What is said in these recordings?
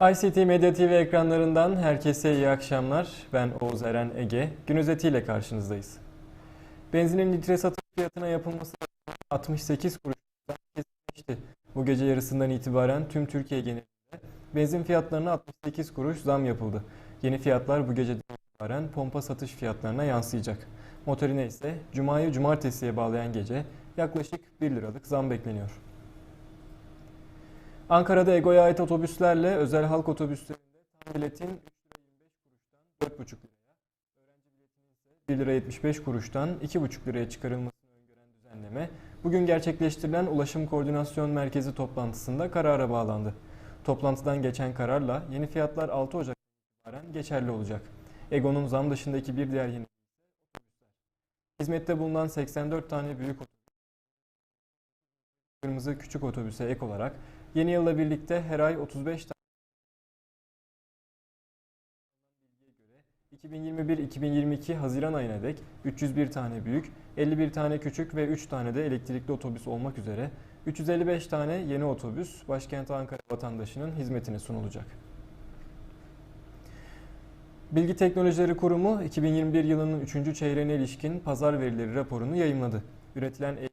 ICT Medya TV ekranlarından herkese iyi akşamlar. Ben Oğuz Eren Ege. Gün özetiyle karşınızdayız. Benzinin litre satış fiyatına yapılması 68 kuruştan kesinleşti. Bu gece yarısından itibaren tüm Türkiye genelinde benzin fiyatlarına 68 kuruş zam yapıldı. Yeni fiyatlar bu geceden itibaren pompa satış fiyatlarına yansıyacak. Motorine ise Cuma'yı Cumartesi'ye bağlayan gece yaklaşık 1 liralık zam bekleniyor. Ankara'da EGO'ya ait otobüslerle özel halk otobüslerinde tam biletin 3 lira 25 kuruştan 4,5 liraya, öğrenci biletinin ise 1 lira 75 kuruştan 2,5 liraya çıkarılmasını öngören düzenleme, bugün gerçekleştirilen Ulaşım Koordinasyon Merkezi toplantısında karara bağlandı. Toplantıdan geçen kararla yeni fiyatlar 6 Ocak'tan itibaren geçerli olacak. EGO'nun zam dışındaki bir diğer yeni otobüsler. Hizmette bulunan 84 tane büyük otobüs, kırmızı küçük otobüse ek olarak Yeni yılla birlikte her ay 35 tane 2021-2022 Haziran ayına dek 301 tane büyük, 51 tane küçük ve 3 tane de elektrikli otobüs olmak üzere 355 tane yeni otobüs başkent Ankara vatandaşının hizmetine sunulacak. Bilgi Teknolojileri Kurumu 2021 yılının 3. çeyreğine ilişkin pazar verileri raporunu yayımladı. Üretilen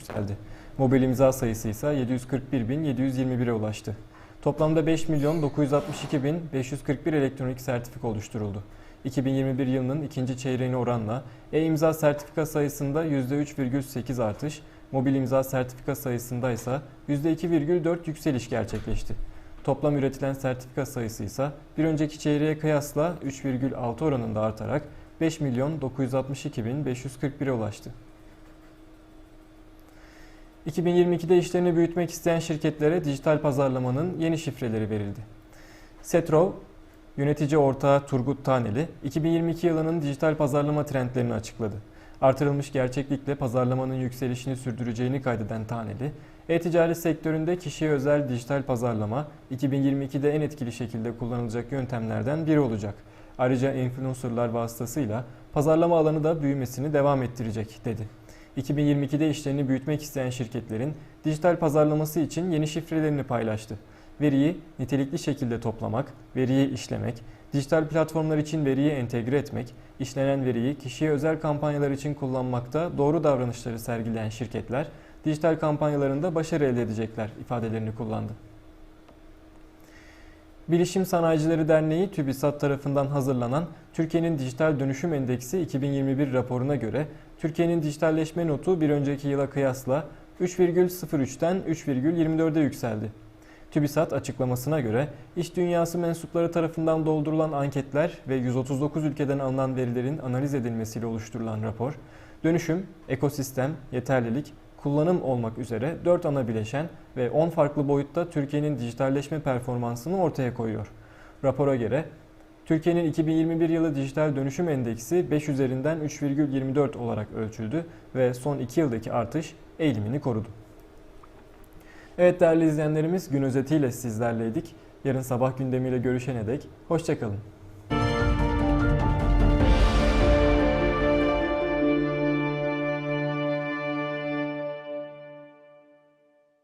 yükseldi. Mobil imza sayısı ise 741.721'e ulaştı. Toplamda 5 milyon 962 bin 541 elektronik sertifika oluşturuldu. 2021 yılının ikinci çeyreğine oranla e-imza sertifika sayısında %3,8 artış, mobil imza sertifika sayısında ise %2,4 yükseliş gerçekleşti. Toplam üretilen sertifika sayısı ise bir önceki çeyreğe kıyasla 3,6 oranında artarak 5 milyon 962 bin 541'e ulaştı. 2022'de işlerini büyütmek isteyen şirketlere dijital pazarlamanın yeni şifreleri verildi. Setrov, yönetici ortağı Turgut Taneli, 2022 yılının dijital pazarlama trendlerini açıkladı. Artırılmış gerçeklikle pazarlamanın yükselişini sürdüreceğini kaydeden Taneli, e-ticaret sektöründe kişiye özel dijital pazarlama 2022'de en etkili şekilde kullanılacak yöntemlerden biri olacak. Ayrıca influencerlar vasıtasıyla pazarlama alanı da büyümesini devam ettirecek dedi. 2022'de işlerini büyütmek isteyen şirketlerin dijital pazarlaması için yeni şifrelerini paylaştı. Veriyi nitelikli şekilde toplamak, veriyi işlemek, dijital platformlar için veriyi entegre etmek, işlenen veriyi kişiye özel kampanyalar için kullanmakta doğru davranışları sergileyen şirketler, dijital kampanyalarında başarı elde edecekler ifadelerini kullandı. Bilişim Sanayicileri Derneği TÜBİSAT tarafından hazırlanan Türkiye'nin Dijital Dönüşüm Endeksi 2021 raporuna göre Türkiye'nin dijitalleşme notu bir önceki yıla kıyasla 3,03'ten 3,24'e yükseldi. TÜBİSAT açıklamasına göre iş dünyası mensupları tarafından doldurulan anketler ve 139 ülkeden alınan verilerin analiz edilmesiyle oluşturulan rapor, dönüşüm, ekosistem, yeterlilik, kullanım olmak üzere 4 ana bileşen ve 10 farklı boyutta Türkiye'nin dijitalleşme performansını ortaya koyuyor. Rapora göre Türkiye'nin 2021 yılı dijital dönüşüm endeksi 5 üzerinden 3,24 olarak ölçüldü ve son 2 yıldaki artış eğilimini korudu. Evet değerli izleyenlerimiz gün özetiyle sizlerleydik. Yarın sabah gündemiyle görüşene dek hoşçakalın.